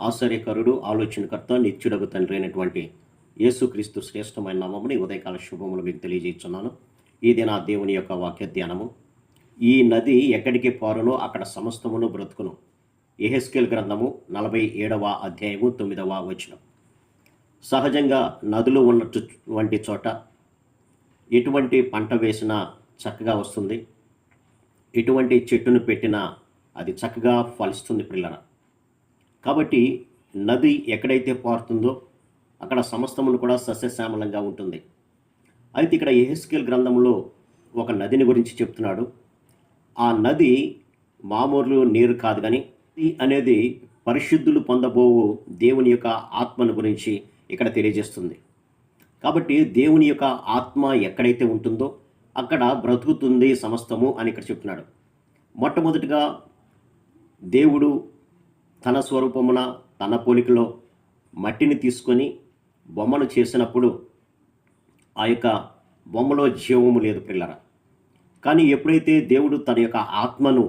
ఆశ్చర్యకరుడు ఆలోచనకర్త నిత్యుడగు తండ్రి అయినటువంటి యేసుక్రీస్తు శ్రేష్టమైన నామముని ఉదయకాల శుభములు మీకు తెలియజేస్తున్నాను. ఇది నా దేవుని యొక్క వాక్య ధ్యానము ఈ నది ఎక్కడికి పారునో అక్కడ సమస్తమును బ్రతుకును. ఎహెస్కేల్ గ్రంథము నలభై ఏడవ అధ్యాయము తొమ్మిదవ వచనం. సహజంగా నదులు ఉన్నటువంటి చోట ఎటువంటి పంట వేసినా చక్కగా వస్తుంది. ఎటువంటి చెట్టును పెట్టినా అది చక్కగా ఫలిస్తుంది పిల్లరా. కాబట్టి నది ఎక్కడైతే పారుతుందో అక్కడ సమస్తమును కూడా సస్యశ్యామలంగా ఉంటుంది. అయితే ఇక్కడ ఎహెస్కేల్ గ్రంథంలో ఒక నదిని గురించి చెప్తున్నాడు. ఆ నది మామూలు నీరు కాదు కానీ నది అనేది పరిశుద్ధులు పొందబోవు దేవుని యొక్క ఆత్మను గురించి ఇక్కడ తెలియజేస్తుంది. కాబట్టి దేవుని యొక్క ఆత్మ ఎక్కడైతే ఉంటుందో అక్కడ బ్రతుకుతుంది సమస్తము అని ఇక్కడ చెప్తున్నాడు. మొట్టమొదటిగా దేవుడు తన స్వరూపమున తన పోలికలో మట్టిని తీసుకొని బొమ్మను చేసినప్పుడు ఆ యొక్క బొమ్మలో జీవము లేదు పిల్లర కానీ ఎప్పుడైతే దేవుడు తన యొక్క ఆత్మను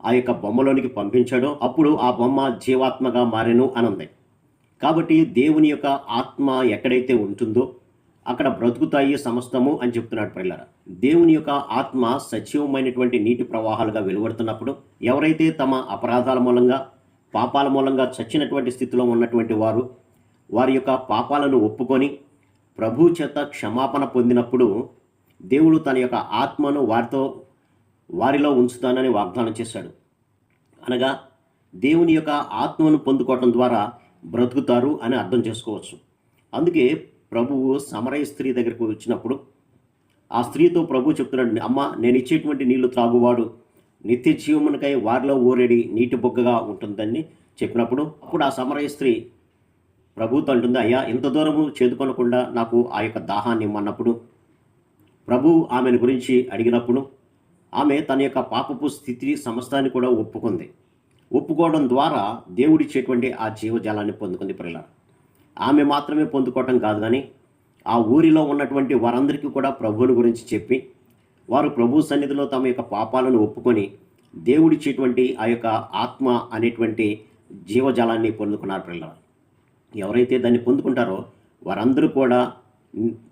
ఆ యొక్క బొమ్మలోనికి పంపించాడో అప్పుడు ఆ బొమ్మ జీవాత్మగా మారెను అని ఉంది కాబట్టి దేవుని యొక్క ఆత్మ ఎక్కడైతే ఉంటుందో అక్కడ బ్రతుకుతాయి సమస్తము అని చెప్తున్నాడు పిల్లర దేవుని యొక్క ఆత్మ సజీవమైనటువంటి నీటి ప్రవాహాలుగా వెలువడుతున్నప్పుడు ఎవరైతే తమ అపరాధాల మూలంగా పాపాల మూలంగా చచ్చినటువంటి స్థితిలో ఉన్నటువంటి వారు వారి యొక్క పాపాలను ఒప్పుకొని ప్రభు చేత క్షమాపణ పొందినప్పుడు దేవుడు తన యొక్క ఆత్మను వారితో వారిలో ఉంచుతానని వాగ్దానం చేశాడు. అనగా దేవుని యొక్క ఆత్మను పొందుకోవటం ద్వారా బ్రతుకుతారు అని అర్థం చేసుకోవచ్చు. అందుకే ప్రభువు సమరయ స్త్రీ దగ్గరకు వచ్చినప్పుడు ఆ స్త్రీతో ప్రభు చెప్తున్నాడు అమ్మ నేను ఇచ్చేటువంటి నీళ్ళు త్రాగువాడు. నిత్య జీవమునకై వారిలో ఊరేడి నీటి బొగ్గగా ఉంటుందని చెప్పినప్పుడు అప్పుడు ఆ సమరయ స్త్రీ ప్రభుతో అంటుంది అయ్యా ఇంత దూరము చేదుకొనకుండా నాకు ఆ యొక్క దాహాన్ని ఇమ్మన్నప్పుడు? ప్రభు ఆమెను గురించి అడిగినప్పుడు ఆమె తన యొక్క పాపపు స్థితి సమస్తాన్ని కూడా ఒప్పుకుంది. ఒప్పుకోవడం ద్వారా దేవుడిచ్చేటువంటి ఆ జీవజాలాన్ని పొందుకుంది పిల్లల ఆమె మాత్రమే పొందుకోవటం కాదు కానీ ఆ ఊరిలో ఉన్నటువంటి వారందరికీ కూడా ప్రభువుని గురించి చెప్పి వారు ప్రభు సన్నిధిలో తమ యొక్క పాపాలను ఒప్పుకొని దేవుడిచ్చేటువంటి ఆ యొక్క ఆత్మ అనేటువంటి జీవజాలాన్ని పొందుకున్నారు పిల్లలు. ఎవరైతే దాన్ని పొందుకుంటారో వారందరూ కూడా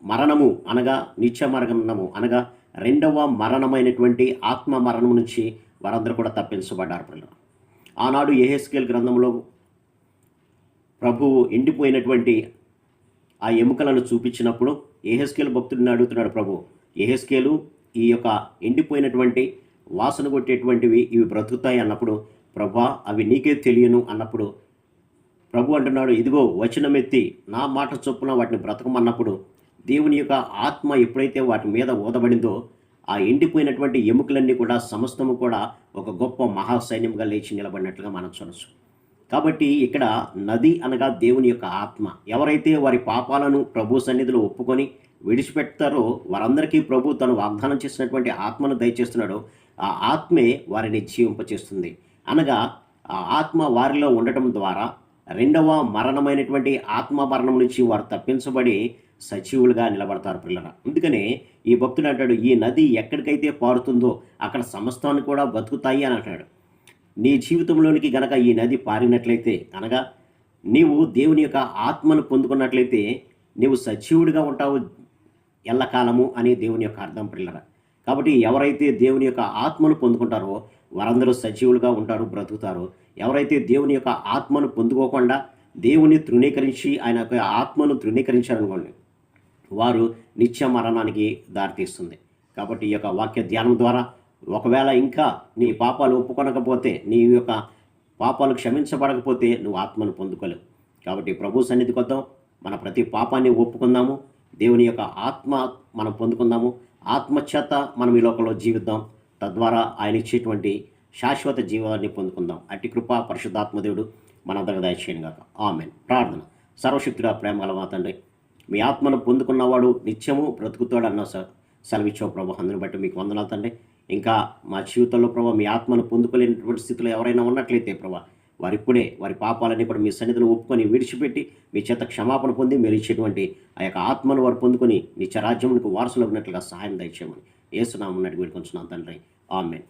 మరణము అనగా నిత్య మరణము అనగా రెండవ మరణమైనటువంటి ఆత్మ మరణం నుంచి వారందరూ కూడా తప్పించబడ్డారు పిల్లలు. ఆనాడు ఏహెస్కేల్ గ్రంథంలో ప్రభువు ఎండిపోయినటువంటి ఆ ఎముకలను చూపించినప్పుడు ఏహెస్కేల్ భక్తుడిని అడుగుతున్నాడు ప్రభు ఏహెస్కేలు ఈ యొక్క ఎండిపోయినటువంటి వాసన కొట్టేటువంటివి ఇవి బ్రతుకుతాయి అన్నప్పుడు ప్రభా అవి నీకే తెలియను అన్నప్పుడు ప్రభు అంటున్నాడు ఇదిగో వచనమెత్తి నా మాట చొప్పున వాటిని బ్రతకమన్నప్పుడు దేవుని యొక్క ఆత్మ ఎప్పుడైతే వాటి మీద ఊదబడిందో ఆ ఎండిపోయినటువంటి ఎముకలన్నీ కూడా సమస్తము కూడా ఒక గొప్ప మహాసైన్యంగా లేచి నిలబడినట్లుగా మనం చూడవచ్చు కాబట్టి ఇక్కడ నది అనగా దేవుని యొక్క ఆత్మ. ఎవరైతే వారి పాపాలను ప్రభు సన్నిధిలో ఒప్పుకొని విడిచిపెడతారో వారందరికీ ప్రభు తను వాగ్దానం చేసినటువంటి ఆత్మను దయచేస్తున్నాడో. ఆ ఆత్మే వారిని జీవింపచేస్తుంది. అనగా ఆ ఆత్మ వారిలో ఉండటం ద్వారా రెండవ మరణమైనటువంటి ఆత్మ మరణం నుంచి వారు తప్పించబడి సజీవులుగా నిలబడతారు పిల్లల అందుకనే ఈ భక్తుడు అంటాడు ఈ నది ఎక్కడికైతే పారుతుందో అక్కడ సమస్తాన్ని కూడా బతుకుతాయి అని అంటాడు. నీ జీవితంలోనికి గనక ఈ నది పారినట్లయితే అనగా నీవు దేవుని యొక్క ఆత్మను పొందుకున్నట్లయితే నీవు సజీవుడిగా ఉంటావు ఎల్లకాలము అనే దేవుని యొక్క అర్థం పిల్లరా. కాబట్టి ఎవరైతే దేవుని యొక్క ఆత్మను పొందుకుంటారో వారందరూ సజీవులుగా ఉంటారు బ్రతుకుతారు. ఎవరైతే దేవుని యొక్క ఆత్మను పొందుకోకుండా దేవుని తృణీకరించి ఆయన యొక్క ఆత్మను తృణీకరించారనుకోండి వారు నిత్య మరణానికి దారితీస్తుంది. కాబట్టి ఈ యొక్క వాక్య ధ్యానం ద్వారా ఒకవేళ ఇంకా నీ పాపాలు ఒప్పుకొనకపోతే నీ యొక్క పాపాలు క్షమించబడకపోతే నువ్వు ఆత్మను పొందుకోలేవు. కాబట్టి ప్రభు సన్నిధి కొద్దాం మన ప్రతి పాపాన్ని ఒప్పుకుందాము. దేవుని యొక్క ఆత్మ మనం పొందుకుందాము. ఆత్మచేత మనం ఈ లోకంలో జీవిద్దాం. తద్వారా ఆయన ఇచ్చేటువంటి శాశ్వత జీవాన్ని పొందుకుందాం. అట్టి కృప పరిశుద్ధాత్మదేవుడు మనందరికీ దయచేయను గాక. ఆమెన్. ప్రార్థన. సర్వశక్తుడా ప్రేమ గల తండ్రి. మీ ఆత్మను పొందుకున్నవాడు నిత్యము బ్రతుకుతాడు అన్న స సెలవిచ్చావు ప్రభు. అందుని బట్టి మీకు వందనాలు తండ్రి. ఇంకా మా జీవితంలో ప్రభావ మీ ఆత్మను పొందుకోలేనటువంటి స్థితిలో ఎవరైనా ఉన్నట్లయితే ప్రభా వారిప్పుడే వారి పాపాలన్నీ కూడా మీ సన్నిధిలో ఒప్పుకొని విడిచిపెట్టి మీ చేత క్షమాపణ పొంది మీరు ఇచ్చేటువంటి ఆ యొక్క ఆత్మను వారు పొందుకొని మీ రాజ్యమునికి వారసులు ఉన్నట్లుగా సహాయం దయచేయమని ఏసునామన్నట్టు వేడుకొంచున్నాను తండ్రి. ఆమెన్.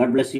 God bless you.